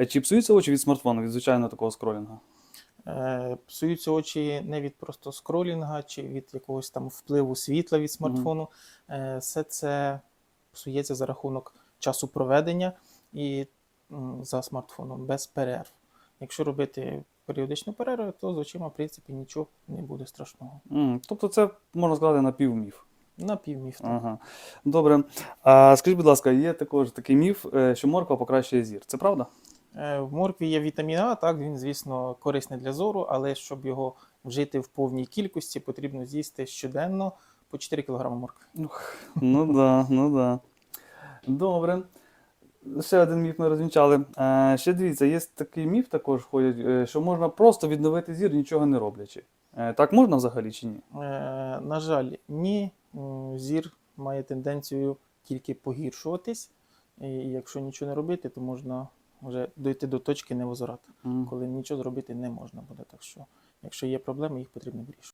Е, Чи псуються очі від смартфону, від звичайного такого скролінга? Е, Псуються очі не від просто скролінга чи від якогось там впливу світла від смартфону. Е, Все це псується за рахунок часу проведення і за смартфоном без перерв. Якщо робити періодичну перерву, то з очима, в принципі, нічого не буде страшного. М, Тобто це можна сказати напівміф. На півміф. Ага. Добре. А скажіть, будь ласка, є також такий міф, що морква покращує зір. Це правда? Е, В моркві є вітамін А, так, він, звісно, корисний для зору, але щоб його вжити в повній кількості, потрібно з'їсти щоденно по 4 кг моркви. Ну да, ну да. Добре. Ще один міф ми розвінчали. Е, ще дивіться, є такий міф також ходять, е, що можна просто відновити зір, нічого не роблячи. Е, так можна взагалі чи ні? Е, на жаль, ні, зір має тенденцію тільки погіршуватись. І якщо нічого не робити, то можна вже дойти до точки невозврату, mm. коли нічого зробити не можна буде. Так що, якщо є проблеми, їх потрібно вирішувати.